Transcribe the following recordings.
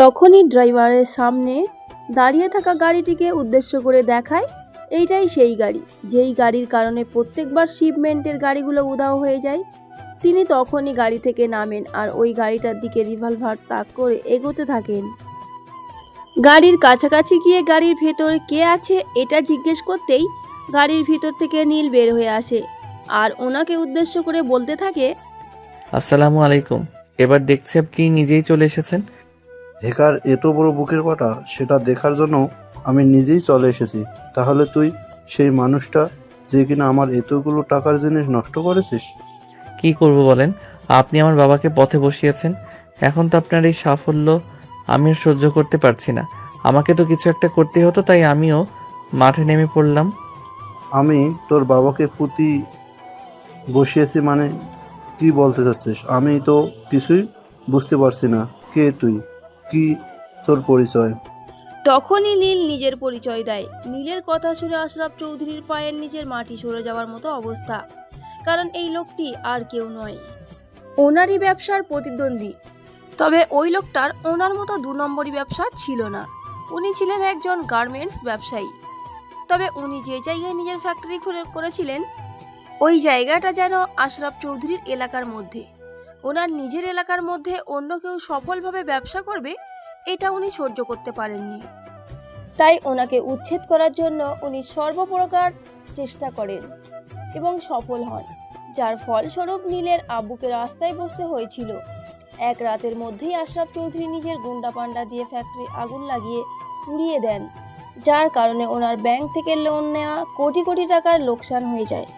তখনই ড্রাইভারের সামনে দাঁড়িয়ে থাকা গাড়িটিকে উদ্দেশ্য করে দেখায়, এইটাই সেই গাড়ি। যেই গাড়ির কারণে প্রত্যেকবার শিপমেন্টের গাড়িগুলো উধাও হয়ে যায়। তিনি তখনই গাড়ি থেকে নামেন আর ওই গাড়িটার দিকে রিভলভার তাক করে এগোতে থাকেন। গাড়ির কাছাকাছি গিয়ে গাড়ির ভেতর কে আছে এটা জিজ্ঞেস করতেই গাড়ির ভিতর থেকে নীল বের হয়ে আসে আর ওনাকে উদ্দেশ্য করে বলতে থাকে, আসসালামু আলাইকুম। এবার দেখছি আপনি নিজেই চলে এসেছেন? হেকার এত বড় বুকের পাটা। সেটা দেখার জন্য আমি নিজেই চলে এসেছি। তাহলে তুই সেই মানুষটা যে কিনা আমার এতগুলো টাকার জিনিস নষ্ট করেছিস? কি করব বলেন? আপনি আমার বাবাকে পথে বসিয়েছেন। এখন তো আপনার এই সাফল্য আমি আর সহ্য করতে পারছি না। আমাকে তো কিছু একটা করতে হতো তাই আমিও মাঠে নেমে পড়লাম। আমি তোর বাবাকে পুঁতি বসিয়েছি মানে কি বলতে চাচ্ছিস? আমি তো কিছুই বুঝতে পারছি না। কে তুই? কি তোর পরিচয়? তখনই নীল নিজের পরিচয় দেয়। নীলের কথা শুনে আশরাফ চৌধুরীর পায়ের নিচের মাটি সরে যাওয়ার মতো অবস্থা। কারণ এই লোকটি আর কেউ নয়। ওনারই ব্যবসার প্রতিদ্বন্দ্বী। তবে ওই লোকটার ওনার মতো দু নম্বরই ব্যবসা ছিল না। উনি ছিলেন একজন গার্মেন্টস ব্যবসায়ী। তবে উনি যে জায়গায় নিজের ফ্যাক্টরি খুলে করেছিলেন, ওই জায়গাটা যেন আশরাফ চৌধুরীর এলাকার মধ্যে। ওনার নিজের এলাকার মধ্যে অন্য কেউ সফলভাবে ব্যবসা করবে, এটা উনি সহ্য করতে পারেননি। তাই ওনাকে উচ্ছেদ করার জন্য উনি সর্বপ্রকার চেষ্টা করেন এবং সফল হন, যার ফলস্বরূপ নীলের আব্বুকে রাস্তায় বসতে হয়েছিল। এক রাতের মধ্যেই আশরাফ চৌধুরী নিজের গুন্ডা পান্ডা দিয়ে ফ্যাক্টরি আগুন লাগিয়ে পুড়িয়ে দেন, যার কারণে ওনার ব্যাংক থেকে লোন নেওয়া কোটি কোটি টাকার লোকসান হয়ে যায়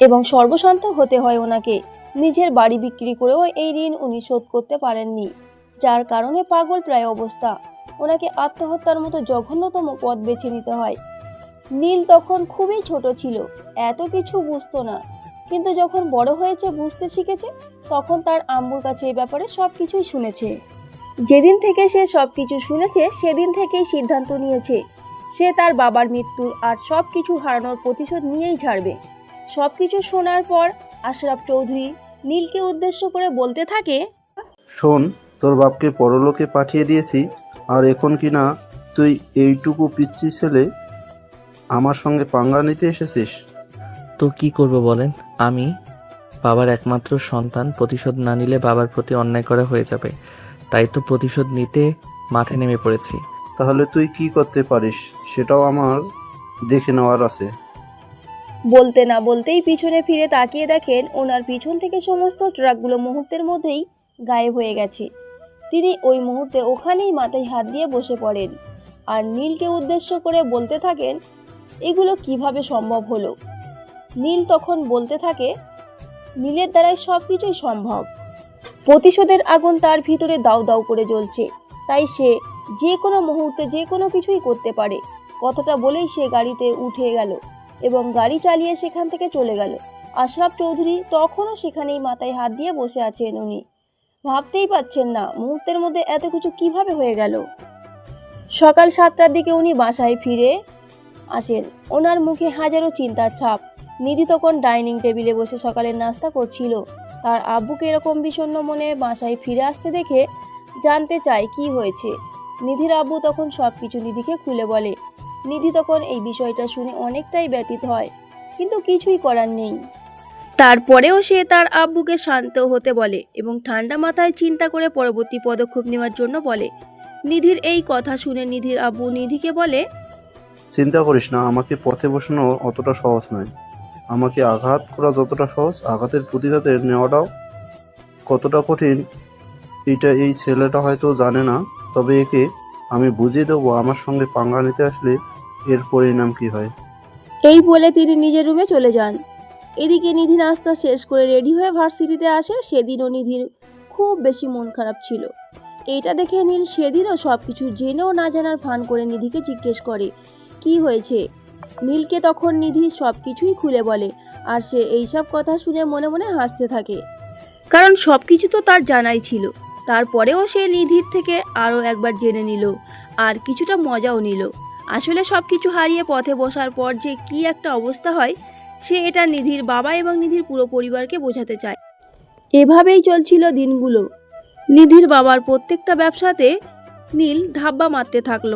এবং সর্বশান্ত হতে হয় ওনাকে। নিজের বাড়ি বিক্রি করেও এই ঋণ উনি শোধ করতে পারেননি, যার কারণে পাগল প্রায় অবস্থা। ওনাকে আত্মহত্যার মতো জঘন্যতম পথ বেছে নিতে হয়। নীল তখন খুবই ছোট ছিল, এত কিছু বুঝতো না। কিন্তু যখন বড় হয়েছে, বুঝতে শিখেছে, তখন তার আম্মুর কাছে এই ব্যাপারে সব কিছুই শুনেছে। যেদিন থেকে সে সব কিছু শুনেছে, সেদিন থেকেই সিদ্ধান্ত নিয়েছে, সে তার বাবার মৃত্যুর আর সব কিছু হারানোর প্রতিশোধ নিয়েই ছাড়বে। সব কিছু শোনার পর আশরাফ চৌধুরী নীলকে উদ্দেশ্য করে বলতে থাকে শোন তোর বাপকে পরলোকে পাঠিয়ে দিয়েছি আর এখন কি না তুই এইটুকু পিচ্ছি ছেলে আমার সঙ্গে পাঙ্গা নিতে এসেছিস? তো কি করব বলেন? আমি বাবার একমাত্র সন্তান প্রতিশোধ না নিলে বাবার প্রতি অন্যায় করা হয়ে যাবে। তাই তো প্রতিশোধ নিতে মাঠে নেমে পড়েছি। তাহলে তুই কি করতে পারিস? সেটাও আমার দেখে নেওয়ার আছে। বলতে না বলতেই পিছনে ফিরে তাকিয়ে দেখেন ওনার পিছন থেকে সমস্ত ট্রাকগুলো মুহূর্তের মধ্যেই গায়েব হয়ে গেছে। তিনি ওই মুহূর্তে ওখানেই মাথায় হাত দিয়ে বসে পড়েন আর নীলকে উদ্দেশ্য করে বলতে থাকেন, এগুলো কীভাবে সম্ভব হলো? নীল তখন বলতে থাকে, নীলের দ্বারাই সব কিছুই সম্ভব। প্রতিশোধের আগুন তার ভিতরে দাউ দাউ করে জ্বলছে। তাই সে যে কোনো মুহূর্তে যে কোনো কিছুই করতে পারে। কথাটা বলেই সে গাড়িতে উঠে গেল। এবং গাড়ি চালিয়ে সেখান থেকে চলে গেল। আশরাফ চৌধুরী তখনও সেখানেই মাথায় হাত দিয়ে বসে আছেন উনি। ভাবতেই পাচ্ছেন না, মুহূর্তের মধ্যে এত কিছু কীভাবে হয়ে গেল? সকাল সাতটার দিকে উনি বাসায় ফিরে আসেন। ওনার মুখে হাজারো চিন্তার ছাপ। নিধি তখন ডাইনিং টেবিলে বসে সকালের নাস্তা করছিল। তার আব্বুকে এরকম বিষণ্ণ মনে বাসায় ফিরে আসতে দেখে জানতে চায় কি হয়েছে। নিধির আব্বু তখন সব কিছু নিধিকে খুলে বলে নিধি তখন এই বিষয়টা শুনে অনেকটাই ব্যতীত হয় কিন্তু কিছুই করার নেই। তারপরেও সে তার আব্বুকে শান্ত হতে বলে এবং ঠান্ডা মাথায় চিন্তা করে পরবর্তী পদক্ষেপ নেওয়ার জন্য বলে। নিধির এই কথা শুনে নিধির আব্বু নিধিকে বলে চিন্তা করিস না আমাকে পথে বসানো অতটা সহজ নয়। আমাকে আঘাত করা যতটা সহজ আঘাতের প্রতিঘাতে নেওয়াটাও কতটা কঠিন এটা এই ছেলেটা হয়তো জানে না। তবে একে আমি বুঝিয়ে দেবো আমার সঙ্গে পাঙ্গা নিতে আসলে এর পরিণাম কি হয়? এই বলে তিনি নিজের রুমে চলে যান। এদিকে নিধি নাস্তা শেষ করে রেডি হয়ে ভার্সিটিতে আসে। সেদিনও নিধির খুব বেশি মন খারাপ ছিল। এইটা দেখে নীল সেদিনও সব কিছু জেনেও না জানার ফান করে নিধিকে জিজ্ঞেস করে, কি হয়েছে? নীলকে তখন নিধি সব কিছুই খুলে বলে, আর সে এইসব কথা শুনে মনে মনে হাসতে থাকে। কারণ সব কিছু তো তার জানাই ছিল। তারপরেও সে নিধির থেকে আরও একবার জেনে নিল, আর কিছুটা মজাও নিল। আসলে সব কিছু হারিয়ে পথে বসার পর যে কি একটা অবস্থা হয়, সে এটা নিধির বাবা এবং নিধির পুরো পরিবারকে বোঝাতে চায়। এভাবেই চলছিল দিনগুলো। নিধির বাবার প্রত্যেকটা ব্যবসাতে নীল ধাব্বা মারতে থাকল।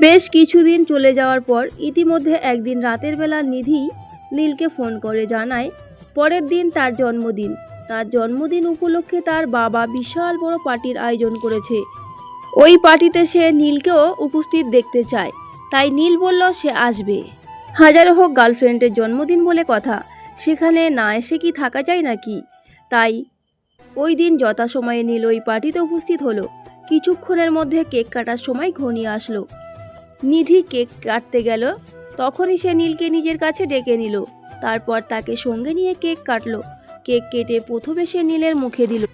বেশ কিছুদিন চলে যাওয়ার পর ইতিমধ্যে একদিন রাতের বেলা নিধি নীলকে ফোন করে জানায়, পরের দিন তার জন্মদিন। তার জন্মদিন উপলক্ষে তার বাবা বিশাল বড় পার্টির আয়োজন করেছে। ওই পার্টিতে সে নীলকেও উপস্থিত দেখতে চায়। তাই নীল বলল, সে আসবে। হাজারো হোক গার্লফ্রেন্ডের জন্মদিন বলে কথা, সেখানে না এসে কি থাকা যায় নাকি? তাই ওই দিন যথাসময়ে নীল ওই পার্টিতে উপস্থিত হলো। কিছুক্ষণের মধ্যে কেক কাটার সময় ঘনিয়ে আসলো। নিধি কেক কাটতে গেল, তখনই সে নীলকে নিজের কাছে ডেকে নিল। তারপর তাকে সঙ্গে নিয়ে কেক কাটলো। কেক কেটে প্রথমে সে নীলের মুখে দিল।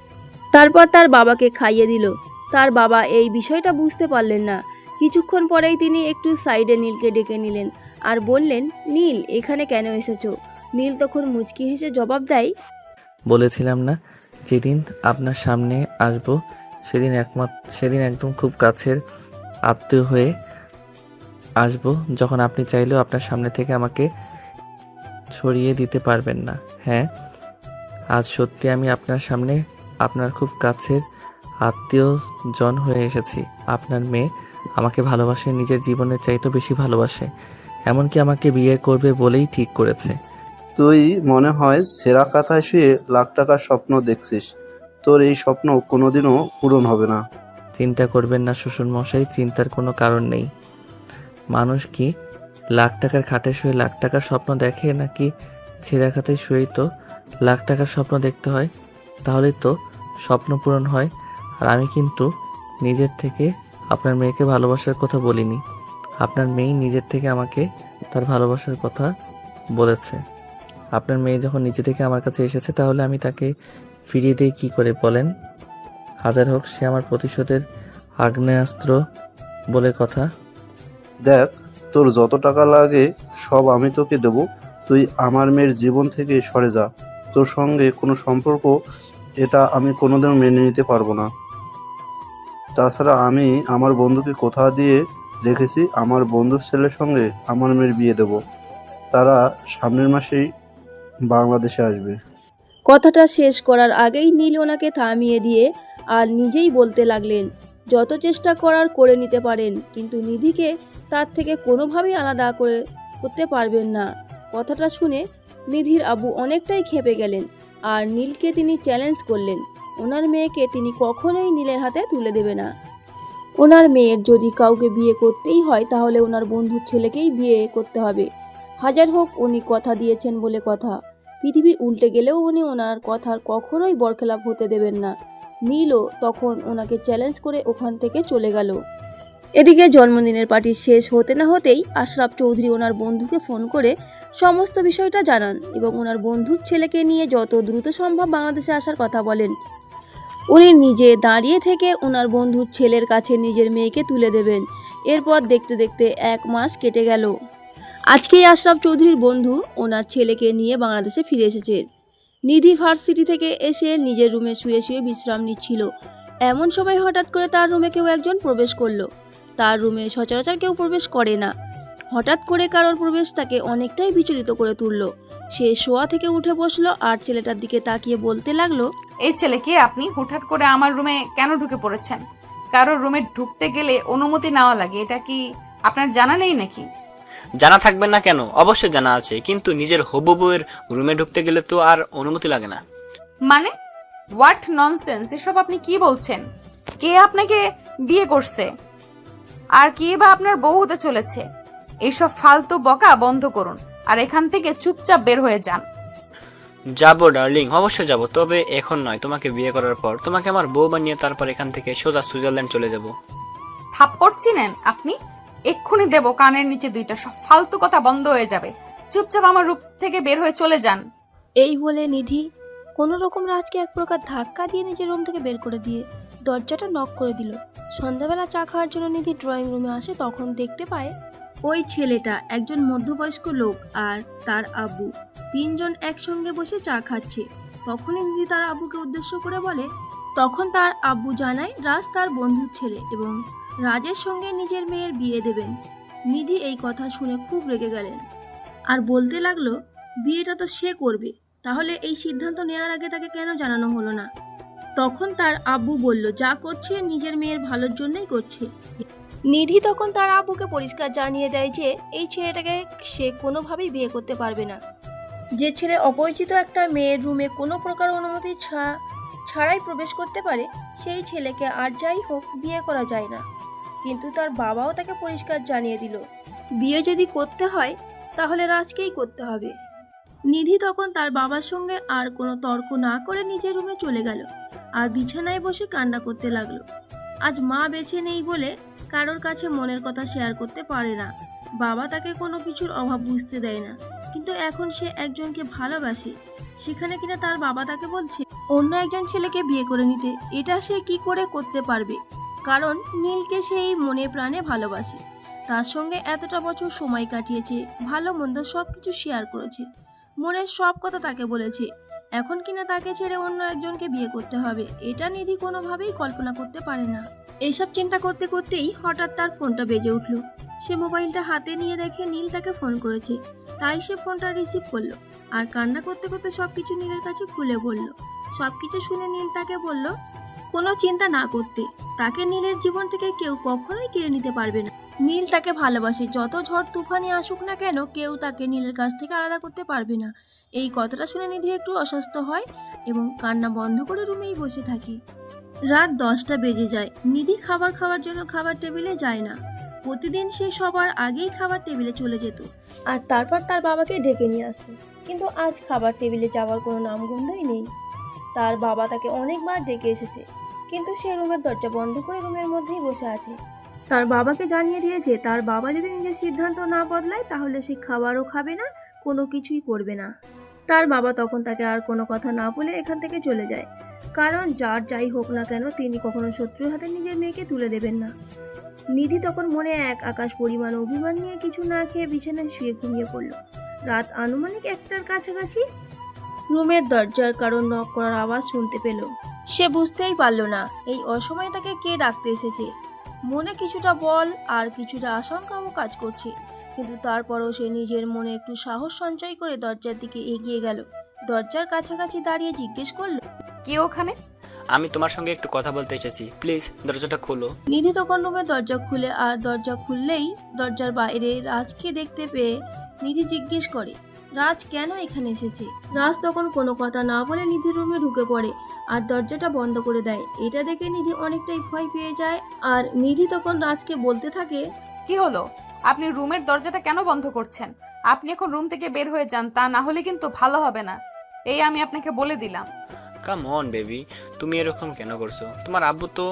তারপর তার বাবাকে খাইয়ে দিল। তার বাবা এই বিষয়টা বুঝতে পারলেন না। কিছুক্ষণ পরেই তিনি একটু সাইডে নীলকে ডেকে নিলেন আর বললেন, নীল, এখানে কেন এসেছ? নীল তখন মুচকি হেসে জবাব দেয়, বলেছিলাম না, যেদিন আপনার সামনে আসব, সেদিন একমাত্র সেদিন একদম খুব কাছের আত্মীয় হয়ে আসব, যখন আপনি চাইলেও আপনার সামনে থেকে আমাকে ছড়িয়ে দিতে পারবেন না। হ্যাঁ আজ সত্যি আমি আপনার সামনে, আপনার খুব কাছের আত্মীয় জন হয়ে এসেছি। আপনার মেয়ে আমাকে ভালোবাসে নিজের জীবনের চাইতেও বেশি ভালোবাসে। এমনকি আমাকে বিয়ে করবে বলেই ঠিক করেছে। তুই মনে হয় সেরা কাথায় শুয়ে লাখ টাকার স্বপ্ন দেখছিস। তোর এই স্বপ্ন কোনোদিনও পূরণ হবে না। চিন্তা করবেন না শ্বশুর মশাই চিন্তার কোনো কারণ নেই। মানুষ কি লাখ টাকার খাটে শুয়ে লাখ টাকার স্বপ্ন দেখে নাকি ছেঁড়া খাতে শুয়েই তো লাখ টাকার স্বপ্ন দেখতে হয়? তাহলে তো স্বপ্ন পূরণ হয়। আর আমি কিন্তু নিজের থেকে আপনার মেয়েকে ভালোবাসার কথা বলিনি। আপনার মেয়ে নিজের থেকে আমাকে তার ভালোবাসার কথা বলেছে। আপনার মেয়ে যখন নিজে থেকে আমার কাছে এসেছে, তাহলে আমি তাকে ফিরিয়ে দিয়ে কি করে বলেন? হাজার হোক, সে আমার প্রতিশোধের আগ্নেয়াস্ত্র বলে কথা। দেখ, তোর যত টাকা লাগে, সব আমি তোকে দেব। তুই আমার মেয়ের জীবন থেকে সরে যা। তোর সঙ্গে কোনো সম্পর্ক, এটা আমি কোনোদিনও মেনে নিতে পারব না। তাছাড়া আমি আমার বন্ধুকে কোথা দিয়ে রেখেছি, আমার বন্ধুর ছেলের সঙ্গে আমার মেয়ের বিয়ে দেব। তারা সামনের মাসেই বাংলাদেশে আসবে। কথাটা শেষ করার আগেই নীল ওনাকে থামিয়ে দিয়ে আর নিজেই বলতে লাগলেন, যত চেষ্টা করার করে নিতে পারেন, কিন্তু নিধিকে তার থেকে কোনোভাবেই আলাদা করে করতে পারবেন না। কথাটা শুনে নিধির আবু অনেকটাই খেপে গেলেন আর নীলকে তিনি চ্যালেঞ্জ করলেন। ওনার মেয়েকে তিনি কখনোই নীলের হাতে তুলে দেবে না। ওনার মেয়ের যদি কাউকে বিয়ে করতেই হয়, তাহলে ওনার বন্ধুর ছেলেকেই বিয়ে করতে হবে। হাজার হোক উনি কথা দিয়েছেন বলে কথা। পৃথিবী উল্টে গেলেও উনি ওনার কথার কখনোই বরখেলাপ হতে দেবেন না। নীলও তখন ওনাকে চ্যালেঞ্জ করে ওখান থেকে চলে গেল। এদিকে জন্মদিনের পার্টি শেষ হতে না হতেই আশরাফ চৌধুরী ওনার বন্ধুকে ফোন করে সমস্ত বিষয়টা জানান এবং ওনার বন্ধুর ছেলেকে নিয়ে যত দ্রুত সম্ভব বাংলাদেশে আসার কথা বলেন। উনি নিজে দাঁড়িয়ে থেকে ওনার বন্ধুর ছেলের কাছে নিজের মেয়েকে তুলে দেবেন। এরপর দেখতে দেখতে এক মাস কেটে গেল। আজকেই আশরাফ চৌধুরীর বন্ধু ওনার ছেলেকে নিয়ে বাংলাদেশে ফিরে এসেছে। নিধি ভার্সিটি থেকে এসে নিজের রুমে শুয়ে শুয়ে বিশ্রাম নিচ্ছিল। এমন সময় হঠাৎ করে তার রুমে কেউ একজন প্রবেশ করল। তার রুমে সচরাচর কেউ প্রবেশ করে না। হঠাৎ করে কারোর প্রবেশ তাকে অনেকটাই বিচলিত করে তুললো। সে শোয়া থেকে উঠে বসল আর ছেলেটার দিকে তাকিয়ে বলতে লাগল এই ছেলেকে আপনি হঠাৎ করে আমার রুমে কেন ঢুকে পড়েছেন? কারোর রুমে ঢুকতে গেলে অনুমতি নেওয়া লাগে এটা কি আপনার জানা নেই নাকি? জানা থাকবে না কেন? অবশ্যই জানা আছে কিন্তু নিজের হবু বউয়ের রুমে ঢুকতে গেলে তো আর অনুমতি লাগে না। মানে? হোয়াট ননসেন্স এসব আপনি কি বলছেন? কে আপনাকে বিয়ে করছে? আর কে বা আপনার বউ হতে চলেছে? এইসব ফালতু বকা বন্ধ করুন আর এখান থেকে চুপচাপ বের হয়ে যান। যাব ডার্লিং অবশ্যই যাব তবে এখন নয় তোমাকে বিয়ে করার পর। তোমাকে আমার বউ বানিয়ে তারপর এখান থেকে সোজা সুইজারল্যান্ড চলে যাব। থাপ্পড় চিনেন আপনি? এক্ষুনি দেব কানের নিচে দুইটা সব ফালতু কথা বন্ধ হয়ে যাবে। চুপচাপ আমার রূপ থেকে বের হয়ে চলে যান। এই বলে নিধি কোনো রকম রাজকে এক প্রকার ধাক্কা দিয়ে নিজের রুম থেকে বের করে দিয়ে দরজাটা নক করে দিল। সন্ধ্যাবেলা চা খাওয়ার জন্য নিধি ড্রয়িং রুমে আসে তখন দেখতে পায় ওই ছেলেটা একজন মধ্যবয়স্ক লোক আর তার আব্বু তিনজন একসঙ্গে বসে চা খাচ্ছে। তখনই নিধি তার আব্বুকে উদ্দেশ্য করে বলে, তখন তার আব্বু জানায় রাজ তার বন্ধুর ছেলে এবং রাজের সঙ্গে নিজের মেয়ের বিয়ে দেবেন। নিধি এই কথা শুনে খুব রেগে গেলেন। আর বলতে লাগল, বিয়েটা তো সে করবে, তাহলে এই সিদ্ধান্ত নেওয়ার আগে তাকে কেন জানানো হলো না? তখন তার আব্বু বলল, যা করছে নিজের মেয়ের ভালোর জন্যই করছে। নিধি তখন তার আব্বুকে পরিষ্কার জানিয়ে দেয় যে, এই ছেলেটাকে সে কোনোভাবেই বিয়ে করতে পারবে না। যে ছেলে অপরিচিত একটা মেয়ের রুমে কোনো প্রকার অনুমতি ছাড়াই প্রবেশ করতে পারে, সেই ছেলেকে আর যাই হোক বিয়ে করা যায় না। কিন্তু তার বাবাও তাকে পরিষ্কার জানিয়ে দিল, বিয়ে যদি করতে হয়, তাহলে রাজকেই করতে হবে। নিধি তখন তার বাবার সঙ্গে আর কোনো তর্ক না করে নিজের রুমে চলে গেল, আর বিছানায় বসে কান্না করতে লাগল। আজ মা বেছে নেই বলে কারোর কাছে মনের কথা শেয়ার করতে পারে না। বাবা তাকে কোনো কিছুর অভাব বুঝতে দেয় না। কিন্তু এখন সে একজনকে ভালোবাসে। সেখানে কিনা তার বাবা তাকে বলছে, অন্য একজন ছেলেকে বিয়ে করে নিতে। এটা সে কি করে করতে পারবে? কারণ নীলকে সেই মনে প্রাণে ভালোবাসে। তার সঙ্গে এতটা বছর সময় কাটিয়েছে, ভালো মন্দ সব কিছু শেয়ার করেছে। মনের সব কথা তাকে বলেছে। এখন কিনা তাকে ছেড়ে অন্য একজনকে বিয়ে করতে হবে। এটা নিধি কোনোভাবেই কল্পনা করতে পারে না। এইসব চিন্তা করতে করতেই হঠাৎ তার ফোনটা বেজে উঠল। সে মোবাইলটা হাতে নিয়ে দেখে নীল তাকে ফোন করেছে। তাই সে ফোনটা রিসিভ করল আর কান্না করতে করতে সব কিছু নীলের কাছে খুলে বলল। সব কিছু শুনে নীল তাকে বলল, কোনো চিন্তা না করতে। তাকে নীলের জীবন থেকে কেউ কখনোই কেড়ে নিতে পারবে না। নীল তাকে ভালোবাসে। যত ঝড় তুফানি আসুক না কেন, কেউ তাকে নীলের কাছ থেকে আলাদা করতে পারবে না। এই কথাটা শুনে নিধি একটু অসুস্থ হয় এবং কান্না বন্ধ করে রুমেই বসে থাকে। রাত দশটা বেজে যায়। নিধি খাবার খাওয়ার জন্য খাবার টেবিলে যায় না। প্রতিদিন সে সবার আগেই খাবার টেবিলে চলে যেত। আর তারপর তার বাবাকে ডেকে নিয়ে আসতো। কিন্তু আজ খাবার টেবিলে যাওয়ার কোনো নামগন্ধই নেই। তার বাবা তাকে অনেকবার ডেকে এসেছে। কিন্তু সে রুমের দরজা বন্ধ করে রুমের মধ্যেই বসে আছে। তার বাবাকে জানিয়ে দিয়েছে, তার বাবা যদি নিজের সিদ্ধান্ত না বদলায়, তাহলে সে খাবারও খাবে না, কোনো কিছুই করবে না। তার বাবা তখন তাকে আর কোনো কথা না বলে এখান থেকে চলে যায়। কারণ যার যাই হোক না কেন তিনি কখনো শত্রুর হাতে নিজের মেয়েকে তুলে দেবেন না। নিধি তখন মনে এক আকাশ পরিমাণ অভিমান নিয়ে কিছু না খেয়ে বিছানায় শুয়ে ঘুমিয়ে পড়ল। রাত আনুমানিক একটার কাছাকাছি রুমের দরজার কারণ নক করার আওয়াজ শুনতে পেল। সে বুঝতেই পারল না, এই অসময়ে তাকে কে ডাকতে এসেছে? মনে কিছুটা বল আর কিছুটা আশঙ্কাও কাজ করছে, কিন্তু তারপরও সে নিজের মনে একটু সাহস সঞ্চয় করে দরজার দিকে এগিয়ে গেল। দরজার কাছাকাছি দাঁড়িয়ে জিজ্ঞেস করল কে ওখানে? আমি তোমার সঙ্গে একটু কথা বলতে এসেছি। প্লিজ দরজাটা খোলো। নিধি তখন রুমের দরজা খুলে আর দরজা খুললেই দরজার বাইরে রাজকে দেখতে পেয়ে নিধি জিজ্ঞেস করে রাজ কেন এখানে এসেছে? রাজ তখন কোনো কথা না বলে নিধি রুমে ঢুকে পড়ে আর দরজাটা বন্ধ করে দেয়। এটা দেখে নিধি অনেকটাই ভয় পেয়ে যায় আর নিধি তখন রাজকে বলতে থাকে কি হলো? আপনি রুমের দরজাটা কেন বন্ধ করছেন? আপনি এখন রুম থেকে বের হয়ে যান তা না হলে কিন্তু ভালো হবে না। এই আমি আপনাকে বলে দিলাম। কাম অন বেবি তুমি এরকম কেন করছ? তোমার আব্বু তো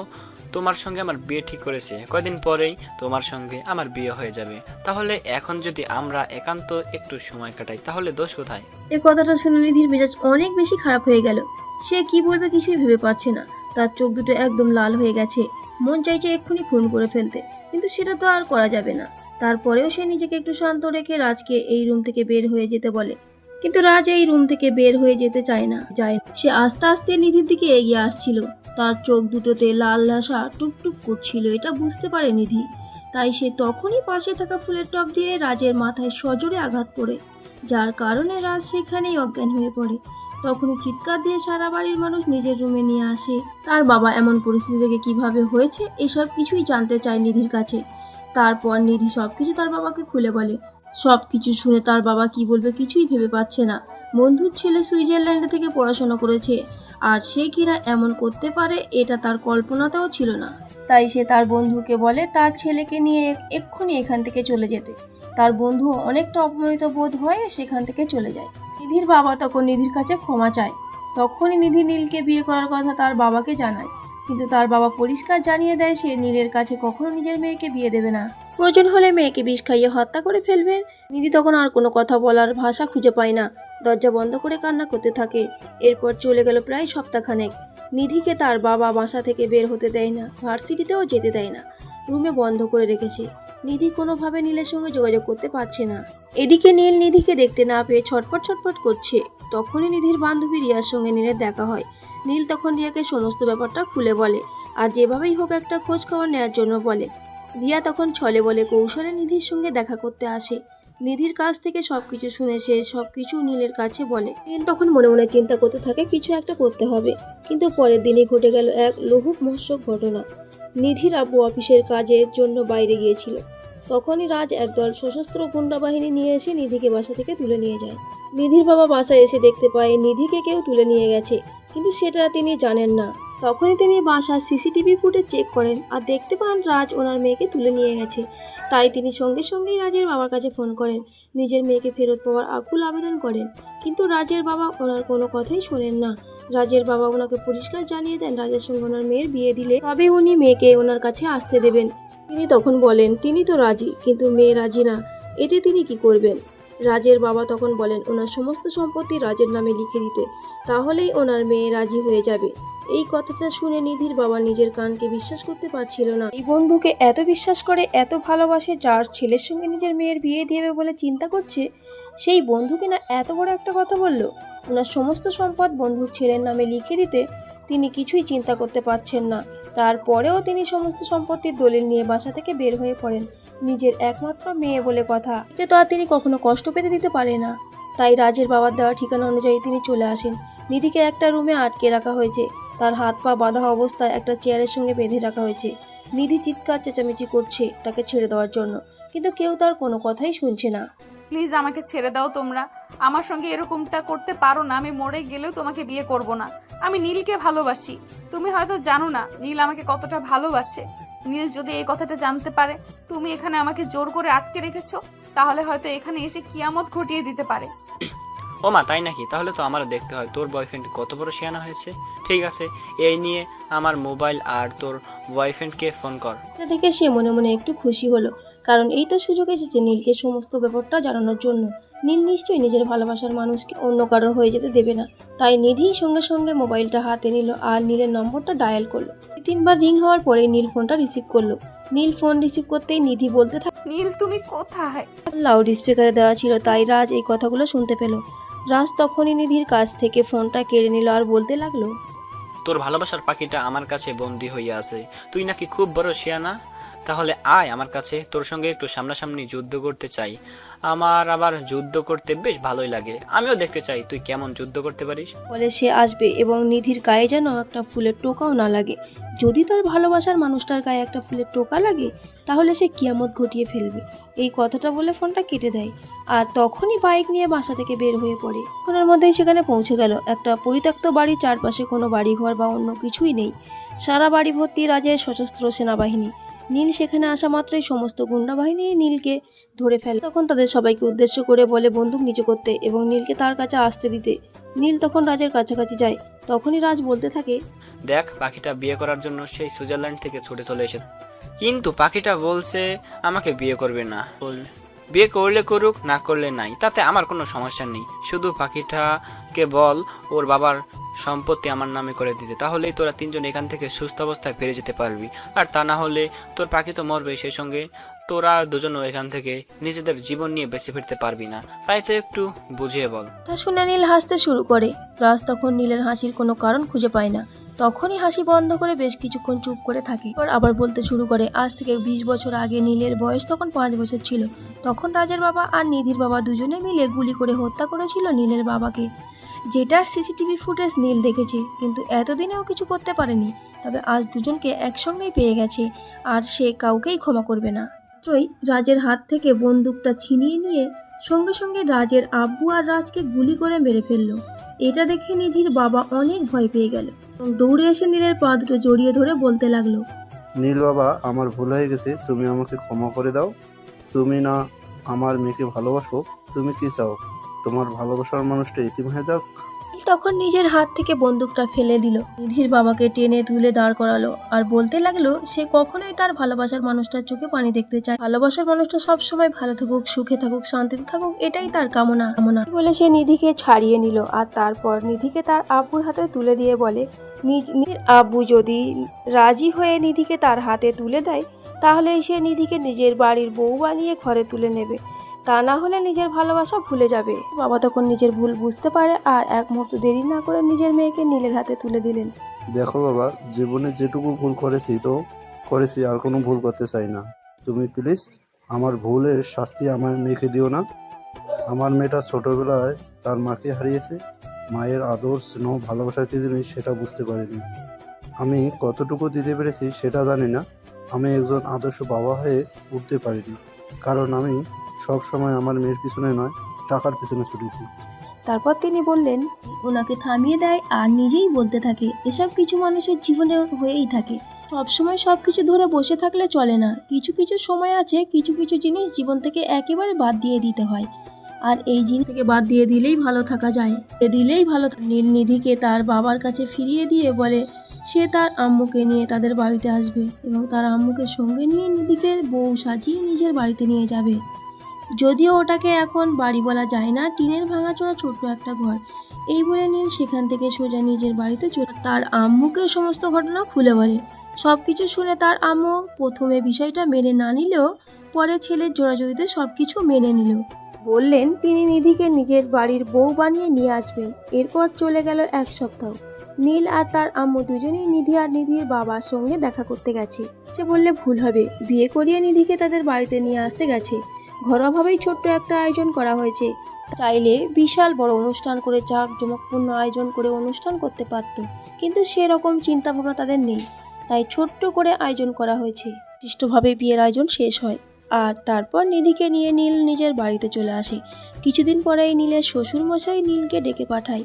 তোমার সঙ্গে আমার বিয়ে ঠিক করেছে। কয়দিন পরেই তোমার সঙ্গে আমার বিয়ে হয়ে যাবে। তাহলে এখন যদি আমরা একান্ত একটু সময় কাটাই, তাহলে দোষ কোথায়? এ কথাটা শুনে নিধির মেজাজ অনেক বেশি খারাপ হয়ে গেল। সে কি বলবে কিছুই ভেবে পাচ্ছে না। তার চোখ দুটো একদম লাল হয়ে গেছে। মন চাইছে এক্ষুনি খুন করে ফেলতে, কিন্তু সেটা তো আর করা যাবে না। তারপরেও সে নিজেকে একটু শান্ত রেখে রাজকে এই রুম থেকে বের হয়ে যেতে বলে। কিন্তু রাজ এই রুম থেকে বের হয়ে যেতে চায় না। যায়। সে আস্তে আস্তে নিধির দিকে এগিয়ে আসছিল। তার চোখ দুটোতে লাল লাসা টুকটুক করছিল, এটা বুঝতে পারে নিধি। তাই সে তখনই পাশে থাকা ফুলের টব দিয়ে রাজের মাথায় সজোরে আঘাত করে, যার কারণে রাজ সেখানেই অজ্ঞান হয়ে পড়ে। তখনই চিৎকার দিয়ে সারা বাড়ির মানুষ নিজের রুমে নিয়ে আসে। তার বাবা এমন পরিস্থিতি থেকে কীভাবে হয়েছে, এসব কিছুই জানতে চায় নিধির কাছে। তারপর নিধি সব কিছু তার বাবাকে খুলে বলে সব কিছু শুনে তার বাবা কি বলবে কিছুই ভেবে পাচ্ছে না। বন্ধুর ছেলে সুইজারল্যান্ডে থেকে পড়াশোনা করেছে। আর সে কিনা এমন করতে পারে এটা তার কল্পনাতেও ছিল না। তাই সে তার বন্ধুকে বলে তার ছেলেকে নিয়ে এক্ষুনি এখান থেকে চলে যেতে। তার বন্ধু অনেকটা অপমানিত বোধ হয়ে সেখান থেকে চলে যায়। নিধির বাবা তখন নিধির কাছে ক্ষমা চায়। তখনই নিধি নীলকে বিয়ে করার কথা তার বাবাকে জানায়। কিন্তু তার বাবা পরিষ্কার জানিয়ে দেয় সে নীলের কাছে কখনো নিজের মেয়েকে বিয়ে দেবে না। প্রয়োজন হলে মেয়েকে বিষ খাইয়ে হত্যা করে ফেলবে। নিধি তখন আর কোনো কথা বলার ভাষা খুঁজে পায় না। দরজা বন্ধ করে কান্না করতে থাকে। এরপর চলে গেল প্রায় সপ্তাহখানেক। নিধিকে তার বাবা বাসা থেকে বের হতে দেয় না। ভার্সিটিতেও যেতে দেয় না। রুমে বন্ধ করে রেখেছে। নিধি কোনোভাবে নীলের সঙ্গে যোগাযোগ করতে পারছে না। এদিকে নীল নিধিকে দেখতে না পেয়ে ছটপট ছটপট করছে। তখনই নিধির বান্ধবী রিয়ার সঙ্গে নীলের দেখা হয়। নীল তখন রিয়াকে সমস্ত ব্যাপারটা খুলে বলে। আর যেভাবেই হোক একটা খোঁজ খবর নেওয়ার জন্য বলে। রিয়া তখন ছলে বলে কৌশলে নিধির সঙ্গে দেখা করতে আসে। নিধির কাছ থেকে সব কিছু শুনে সে সব কিছু নীলের কাছে বলে, নীল তখন মনে মনে চিন্তা করতে থাকে, কিছু একটা করতে হবে। কিন্তু পরের দিনই ঘটে গেল এক লহুক মহস্যক ঘটনা। নিধির আব্বু অফিসের কাজের জন্য বাইরে গিয়েছিল। তখনই রাজ একদল সশস্ত্র গুন্ডা বাহিনী নিয়ে এসে নিধিকে বাসা থেকে তুলে নিয়ে যায়। নিধির বাবা বাসায় এসে দেখতে পায়, নিধিকে কেউ তুলে নিয়ে গেছে, কিন্তু সেটা তিনি জানেন না। তখনই তিনি বাসার সিসিটিভি ফুটেজ চেক করেন আর দেখতে পান রাজ ওনার মেয়েকে তুলে নিয়ে গেছে। তাই তিনি সঙ্গে সঙ্গেই রাজের বাবার কাছে ফোন করেন। নিজের মেয়েকে ফেরত পাওয়ার আকুল আবেদন করেন। কিন্তু রাজের বাবা ওনার কোনো কথাই শোনেন না। রাজের বাবা ওনাকে পরিষ্কার জানিয়ে দেন, রাজের সঙ্গে ওনার মেয়ের বিয়ে দিলে তবে উনি মেয়েকে ওনার কাছে আসতে দেবেন। তিনি তখন বলেন, তিনি তো রাজি, কিন্তু মেয়ে রাজি না। এতে তিনি কি করবেন? রাজের বাবা তখন বলেন, ওনার সমস্ত সম্পত্তি রাজের নামে লিখে দিতে। তাহলেই ওনার মেয়ে রাজি হয়ে যাবে। এই কথাটা শুনে নিধির বাবা নিজের কানকে বিশ্বাস করতে পারছিল না। এই বন্ধুকে এত বিশ্বাস করে, এত ভালোবাসে, যার ছেলের সঙ্গে নিজের মেয়ের বিয়ে দিবে বলে চিন্তা করছে, সেই বন্ধুকে না এত বড় একটা কথা বলল? ওনার সমস্ত সম্পদ বন্ধুর ছেলের নামে লিখে দিতে তিনি কিছুই চিন্তা করতে পারছেন না। তারপরেও তিনি সমস্ত সম্পত্তির দলিল নিয়ে বাসা থেকে বের হয়ে পড়েন, নিজের একমাত্র মেয়ে বলে কথা। এতে তো আর তিনি কখনো কষ্ট পেতে দিতে পারে না। তাই রাজের বাবার দেওয়া ঠিকানা অনুযায়ী তিনি চলে আসেন। নিধিকে একটা রুমে আটকে রাখা হয়েছে। তার হাত পা বাঁধা অবস্থায় একটা চেয়ারের সঙ্গে বেঁধে রাখা হয়েছে। নিধি চিৎকার, চেঁচামেচি করছে তাকে ছেড়ে দেওয়ার জন্য। কিন্তু কেউ তার কোনো কথাই শুনছে না। প্লিজ আমাকে ছেড়ে দাও তোমরা। আমার সঙ্গে এরকমটা করতে পারো না। আমি মরে গেলেও তোমাকে বিয়ে করব না। আমি নীলকে ভালোবাসি। তুমি হয়তো জানো না, নীল আমাকে কতটা ভালোবাসে। নীল যদি এই কথাটা জানতে পারে, তুমি এখানে আমাকে জোর করে আটকে রেখেছো, তাহলে হয়তো এখানে এসে কিয়ামত ঘটিয়ে দিতে পারে। ও মা তাই নাকি? তাহলে তো আমারও দেখতে হয়। তোর বয়ফ্রেন্ড কত বড় শিয়ানা হয়েছে? ঠিক আছে এই নিয়ে আমার মোবাইল আর তোর বয়ফ্রেন্ডকে ফোন কর। এটা দেখে সে মনে মনে একটু খুশি হলো কারণ এই তো সুযোগ এসেছে নীলকে সমস্ত ব্যাপারটা জানানোর জন্য। নীল নিশ্চয়ই নিজের ভালোবাসার মানুষকে অন্য কারোর হয়ে যেতে দেবে না। তাই নিধি সঙ্গে সঙ্গে মোবাইলটা হাতে নিল আর নীলের নম্বরটা ডায়াল করল। তিনবার রিং হওয়ার পরে নীল ফোনটা রিসিভ করল। নীল ফোন রিসিভ করতেই নিধি বলতে থাকে নীল তুমি কোথায়? লাউড স্পিকারে দেওয়া ছিল তাই রাজ এই কথাগুলো শুনতে পেল। রাজ তখনই নিধির কাছ থেকে ফোনটা কেড়ে নিল আর বলতে লাগল, তোর ভালোবাসার পাখিটা আমার কাছে বন্দি হইয়া আছে। তুই নাকি খুব বড় শিয়ানা? তাহলে আয় আমার কাছে, তোর সঙ্গে একটু সামনাসামনি যুদ্ধ করতে চাই। আমার আবার যুদ্ধ করতে বেশ ভালোই লাগে। আমিও দেখতে চাই, তুই কেমন যুদ্ধ করতে পারিস? বলে সে আসবে এবং নিধির গায়ে যেন একটা ফুলের টোকাও না লাগে। যদি তার ভালোবাসার মানুষটার গায়ে একটা ফুলের টোকা লাগে, তাহলে সে কিয়ামত ঘটিয়ে ফেলবে। এই কথাটা বলে ফোনটা কেটে দেয়। আর তখনই বাইক নিয়ে বাসা থেকে বের হয়ে পড়ে। ফোনের মধ্যেই সেখানে পৌঁছে গেল। একটা পরিত্যক্ত বাড়ির চারপাশে কোনো বাড়িঘর বা অন্য কিছুই নেই। সারা বাড়ি ভর্তি রাজের সশস্ত্র সেনাবাহিনী। নীল সেখানে আসা মাত্রই সমস্ত গুন্ডা বাহিনী নীলকে ধরে ফেলে। তখন তাদের সবাইকে উদ্দেশ্য করে বলে বন্দুক নিচু করতে এবং নীলকে তার কাছে আসতে দিতে। নীল তখন রাজের কাছাকাছি যায়। তখনই রাজ বলতে থাকে, দেখ, পাখিটা বিয়ে করার জন্য সেই সুইজারল্যান্ড থেকে ছুটে চলে এসেছে। কিন্তু পাখিটা বলছে আমাকে বিয়ে করবে না। বিয়ে করলে করুক, না করলে নাই। তাতে আমার কোনো সমস্যা নেই। শুধু পাখিটাকে বল, ওর বাবার সম্পত্তি আমার নামে করে দিতে। তাহলেই তোরা তিনজন এখান থেকে সুস্থ অবস্থায় ফিরে যেতে পারবি। আর তা না হলে তোর পাখি তো মরবে সেই সঙ্গে তোরা দুজনও এখান থেকে নিজেদের জীবন নিয়ে বেঁচে ফিরতে পারবি না। তাই তো একটু বুঝিয়ে বল। তা শুনে নীল হাসতে শুরু করে। রাজ তখন নীলের হাসির কোনো কারণ খুঁজে পায় না। তখনই হাসি বন্ধ করে বেশ কিছুক্ষণ চুপ করে থাকে। আবার বলতে শুরু করে, আজ থেকে বিশ বছর আগে নীলের বয়স তখন পাঁচ বছর ছিল। তখন রাজের বাবা আর নিধির বাবা দুজনে মিলে গুলি করে হত্যা করেছিল নীলের বাবাকে। যেটার সিসিটিভি ফুটেজ নীল দেখেছে, কিন্তু এতদিনেও কিছু করতে পারেনি। তবে আজ দুজনকে একসঙ্গেই পেয়ে গেছে, আর সে কাউকেই ক্ষমা করবে না। মাত্রই রাজের হাত থেকে বন্দুকটা ছিনিয়ে নিয়ে সঙ্গে সঙ্গে রাজের আব্বু আর রাজকে গুলি করে মেরে ফেলল। এটা দেখে নিধির বাবা অনেক ভয় পেয়ে গেল। দৌড়ে এসে নীলের পা দুটো জড়িয়ে ধরে বলতে লাগল, নীল বাবা, আমার ভুল হয়ে গেছে, তুমি আমাকে ক্ষমা করে দাও। তুমি না আমার মেয়েকে ভালোবাসো, তুমি কি চাও? তোমার ভালোবাসার মানুষটা ইতিম হয়ে যাক। তখন নিজের হাত থেকে বন্দুকটা ফেলে দিল। নিধির বাবাকে টেনে তুলে দাঁড় করালো আর বলতে লাগল, সে কখনোই তার ভালোবাসার মানুষটার চোখে পানি দেখতে চায়। ভালোবাসার মানুষটা সব সময় ভালো থাকুক, সুখে থাকুক, শান্তিতে থাকুক, এটাই তার কামনা। কামনা বলে সে নিধিকে ছাড়িয়ে নিল আর তারপর নিধিকে তার আব্বুর হাতে তুলে দিয়ে বলে, নিজ নিজের আব্বু যদি রাজি হয়ে নিধিকে তার হাতে তুলে দেয় তাহলে সে নিধিকে নিজের বাড়ির বউ বানিয়ে ঘরে তুলে নেবে। তা না হলে নিজের ভালোবাসা ভুলে যাবে। বাবা তখন নিজের ভুল বুঝতে পারে আর এক মুহূর্ত দেরি না করে নিজের মেয়েকে নীলের হাতে তুলে দিলেন। দেখো বাবা, জীবনে যেটুকু ভুল করেছি তো, করেছি আর কোনো ভুল করতে চাই না। তুমি প্লিজ আমার ভুলের শাস্তি আমার মেয়েকে দিও না। আমার মেয়েটা ছোটবেলায় তার মাকে হারিয়েছে। মায়ের আদর, স্নেহ ভালোবাসা কি জিনিস সেটা বুঝতে পারিনি। আমি কতটুকু দিতে পেরেছি সেটা জানি না। আমি একজন আদর্শ বাবা হয়ে উঠতে পারিনি। কারণ আমি সব সময় আমার মেয়ের পিছনে নয়, টাকার পিছনে ছুটেছি। তারপর তিনি বললেন, ওনাকে থামিয়ে দেয় আর নিজেই বলতে থাকে, এসব কিছু মানুষের জীবনে হয়েই থাকে। সবসময় সব কিছু ধরে বসে থাকলে চলে না। কিছু কিছু সময় আছে, কিছু কিছু জিনিস জীবন থেকে একেবারে বাদ দিয়ে দিতে হয়। আর এই জিনিস থেকে বাদ দিয়ে দিলেই ভালো থাকা যায়। দিলেই ভালো থা- নীল নিধিকে তার বাবার কাছে ফিরিয়ে দিয়ে বলে, সে তার আম্মুকে নিয়ে তাদের বাড়িতে আসবে এবং তার আম্মুকে সঙ্গে নিয়ে নিধিকে বউ সাজিয়ে নিজের বাড়িতে নিয়ে যাবে। যদিও ওটাকে এখন বাড়ি বলা যায় না, টিনের ভাঙাচোরা ছোট্ট একটা ঘর। এই বলে নীল সেখান থেকে সোজা নিজের বাড়িতে চলে তার আম্মুকে সমস্ত ঘটনা খুলে বলে। সব কিছু শুনে তার আম্মু প্রথমে বিষয়টা মেনে না নিলেও পরে ছেলের জোড়াজড়িতে সব কিছু মেনে নিল। বললেন, তিনি নিধিকে নিজের বাড়ির বউ বানিয়ে নিয়ে আসবেন। এরপর চলে গেল এক সপ্তাহ। নীল আর তার আম্মু দুজনেই নিধি আর নিধির বাবার সঙ্গে দেখা করতে গেছে। সে বললে, ভুল হবে। বিয়ে করিয়ে নিধিকে তাদের বাড়িতে নিয়ে আসতে গেছে। ঘরোয়াভাবেই ছোট্ট একটা আয়োজন করা হয়েছে। চাইলে বিশাল বড় অনুষ্ঠান করে জাঁকজমকপূর্ণ আয়োজন করে অনুষ্ঠান করতে পারত, কিন্তু সেরকম চিন্তাভাবনা তাদের নেই, তাই ছোট্ট করে আয়োজন করা হয়েছে। সুষ্ঠুভাবে বিয়ের আয়োজন শেষ হয়, আর তারপর নিধিকে নিয়ে নীল নিজের বাড়িতে চলে আসে। কিছুদিন পরেই নীলের শ্বশুরমশাই নীলকে ডেকে পাঠায়।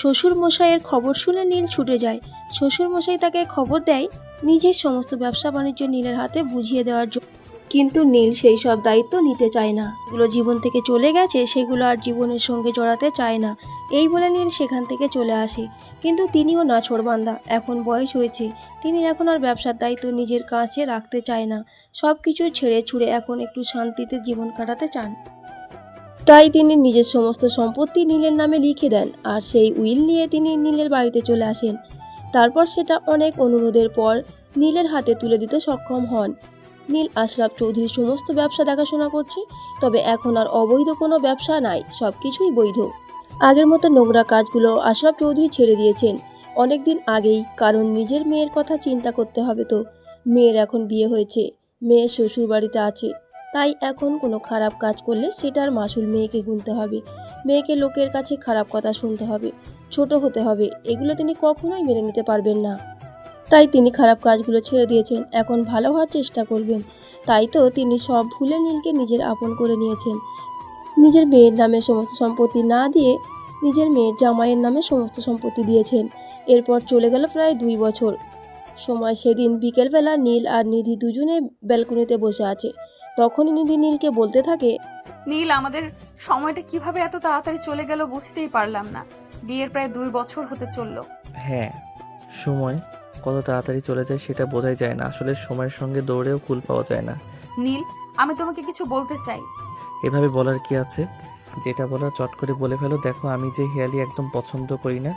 শ্বশুরমশাইয়ের খবর শুনে নীল ছুটে যায়। শ্বশুরমশাই তাকে খবর দেয়, নিজের সমস্ত ব্যবসা বাণিজ্য নীলের হাতে বুঝিয়ে দেওয়ার জন্য কিন্তু নীল সেই সব দায়িত্ব নিতে চায় না। এগুলো জীবন থেকে চলে গেছে, সেগুলো আর জীবনের সঙ্গে জড়াতে চায় না। এই বলে নীল সেখান থেকে চলে আসে। কিন্তু তিনিও না ছোড়বান্দা, এখন বয়স হয়েছে। তিনি এখন আর ব্যবসার দায়িত্ব নিজের কাছে রাখতে চায় না। সব কিছু ছেড়ে ছুড়ে এখন একটু শান্তিতে জীবন কাটাতে চান। তাই তিনি নিজের সমস্ত সম্পত্তি নীলের নামে লিখে দেন আর সেই উইল নিয়ে তিনি নীলের বাড়িতে চলে আসেন। তারপর সেটা অনেক অনুরোধের পর নীলের হাতে তুলে দিতে সক্ষম হন। নীল আশরাফ চৌধুরী সমস্ত ব্যবসা দেখাশোনা করছে, তবে এখন আর অবৈধ কোনো ব্যবসা নাই সব কিছুই বৈধ। আগের মতো নোংরা কাজগুলো আশরাফ চৌধুরী ছেড়ে দিয়েছেন। অনেক দিন আগেই কারণ নিজের মেয়ের কথা চিন্তা করতে হবে তো। মেয়ের এখন বিয়ে হয়েছে, মেয়ে শ্বশুর বাড়িতে আছে। তাই এখন কোনো খারাপ কাজ করলে সেটার মাসুল মেয়েকে গুনতে হবে। মেয়েকে লোকের কাছে খারাপ কথা শুনতে হবে, ছোট হতে হবে, এগুলো তিনি কখনোই মেনে নিতে পারবেন না। তাই তিনি খারাপ কাজগুলো ছেড়ে দিয়েছেন। এখন ভালো হওয়ার চেষ্টা করবেন। তাই তো তিনি সব ভুলে নীলকে নিজের আপন করে নিয়েছেন। নিজের মেয়ের নামে সমস্ত সম্পত্তি না দিয়ে নিজের মেয়ের জামাইয়ের নামে সমস্ত সম্পত্তি দিয়েছেন। এরপর চলে গেল প্রায় দুই বছর। সময় সেদিন বিকেলবেলা নীল আর নিধি দুজনে ব্যালকনিতে বসে আছে। তখনই নিধি নীলকে বলতে থাকে নীল আমাদের সময়টা কীভাবে এত তাড়াতাড়ি চলে গেল বুঝতেই পারলাম না। বিয়ের প্রায় দুই বছর হতে চলল। হ্যাঁ সময় কত তাড়াতাড়ি চলে যায় সেটা বোঝাই যায় না। আসলে সময়ের সঙ্গে দৌড়েও কুল পাওয়া যায় না। নীল আমি তোমাকে কিছু বলতে চাই। এভাবে বলার কি আছে? যেটা বলার চট করে বলে ফেলো। দেখো আমি যে হেয়ালি একদম পছন্দ করি না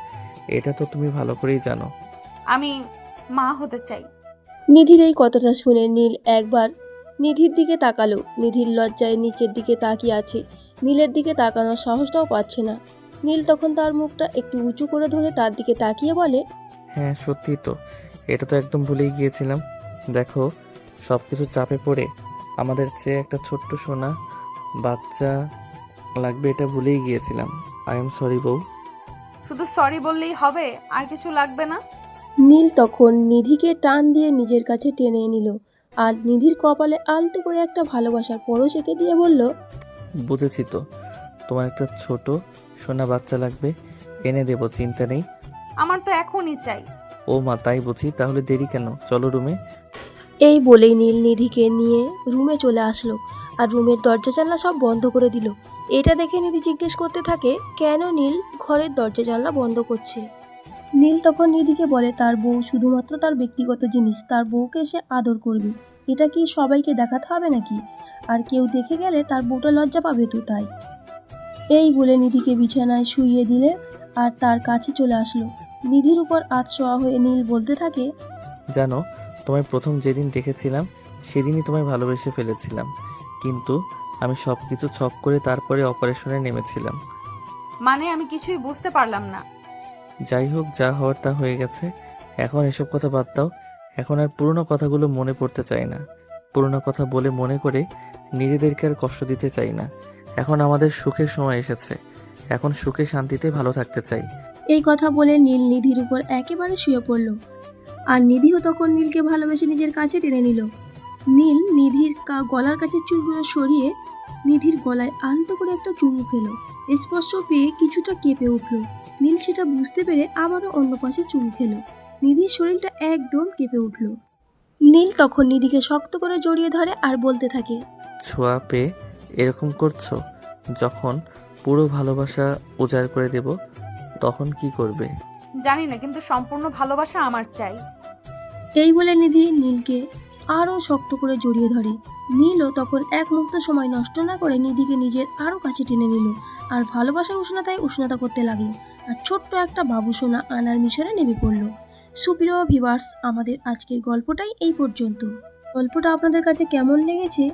এটা তো তুমি ভালো করেই জানো। আমি মা হতে চাই। নিধির এই কথাটা শুনে নীল একবার নিধির দিকে তাকালো। নিধির লজ্জায় নিচের দিকে তাকিয়ে আছে। নীলের দিকে তাকানোর সাহসটাও পাচ্ছে না। নীল তখন তার মুখটা একটু উঁচু করে ধরে তার দিকে তাকিয়ে বলে হ্যাঁ সত্যি তো। এটা তো একদম ভুলেই গিয়েছিলাম। দেখো সব কিছু চাপে পড়ে আমাদের চেয়ে একটা ছোট্ট সোনা বাচ্চা লাগবে এটা ভুলেই গিয়েছিলাম। আই এম সরি বউ। শুধু সরি বললেই হবে আর কিছু লাগবে না? নীল তখন নিধিকে টান দিয়ে নিজের কাছে টেনে নিল আর নিধির কপালে আলতো করে একটা ভালোবাসার পরশ এঁকে দিয়ে বলল বুঝেছি তো তোমার একটা ছোট সোনা বাচ্চা লাগবে এনে দেবো চিন্তা নেই। আমার তো এখনই চাই। ও মা তাই বুঝি? তাহলে দেরি কেন? চলো রুমে। এই বলেই নীল নিধিকে নিয়ে রুমে চলে আসলো আর রুমের দরজা জানলা সব বন্ধ করে দিল। এটা দেখে নিধি জিজ্ঞেস করতে থাকে কেন নীল ঘরের দরজা জানলা বন্ধ করছে? নীল তখন নিধিকে বলে তার বউ শুধুমাত্র তার ব্যক্তিগত জিনিস তার বউকে সে আদর করবে। এটা কি সবাইকে দেখাতে হবে নাকি? আর কেউ দেখে গেলে তার বউটা লজ্জা পাবে তো তাই। এই বলে নিধিকে বিছানায় শুইয়ে দিলে আর তার কাছে চলে আসলো। নিধির উপর আত শোয়া হয়ে নীল বলতে থাকে জানো তোমায় প্রথম যেদিন দেখেছিলাম সেদিনই তোমায় ভালোবেসে ফেলেছিলাম। কিন্তু আমি সব কিছু ছক করে তারপরে অপারেশনে নেমেছিলাম। মানে আমি কিছুই বুঝতে পারলাম না। যাই হোক যা হওয়ার তা হয়ে গেছে। এখন এসব কথা বাদ দাও। এখন আর পুরনো কথাগুলো মনে পড়তে চাই না। পুরনো কথা বলে মনে করে নিজেদেরকে আর কষ্ট দিতে চাই না। এখন আমাদের সুখের সময় এসেছে। এখন সুখে শান্তিতে ভালো থাকতে চাই। এই কথা বলে নীল নিধির উপর একেবারে শুয়ে পড়ল। আর নিধিও তখন নীলকে ভালোবেসে নিজের কাছে টেনে নিল। নীল নিধির কা- গলার কাছে চুলগুলো সরিয়ে নিধির গলায় আলতো করে একটা চুমু খেলো। স্পর্শ পেয়ে কিছুটা কেঁপে উঠল। নীল সেটা বুঝতে পেরে আবারও অন্য পাশে চুমু খেলো। নিধির শরীরটা একদম কেঁপে উঠল। নীল তখন নিধিকে শক্ত করে জড়িয়ে ধরে আর বলতে থাকে ছোঁয়া পেয়ে এরকম করছ? যখন পুরো ভালোবাসা উজাড় করে দেব তখন কি করবে? জানি না কিন্তু সম্পূর্ণ ভালোবাসা আমার চাই। এই বলে নিধি নীলকে আরও শক্ত করে জড়িয়ে ধরে। নীলও তখন এক মুহূর্ত সময় নষ্ট না করে নিধিকে নিজের আরও কাছে টেনে নিল আর ভালোবাসার উষ্ণতায় উষ্ণতা করতে লাগল আর ছোট্ট একটা বাবু সোনা আনার মিশনে নেমে পড়ল। সুপ্রিয় ভিভার্স আমাদের আজকের গল্পটাই এই পর্যন্ত। গল্পটা আপনাদের কাছে কেমন লেগেছে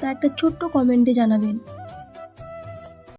তা একটা ছোট্ট কমেন্টে জানাবেন।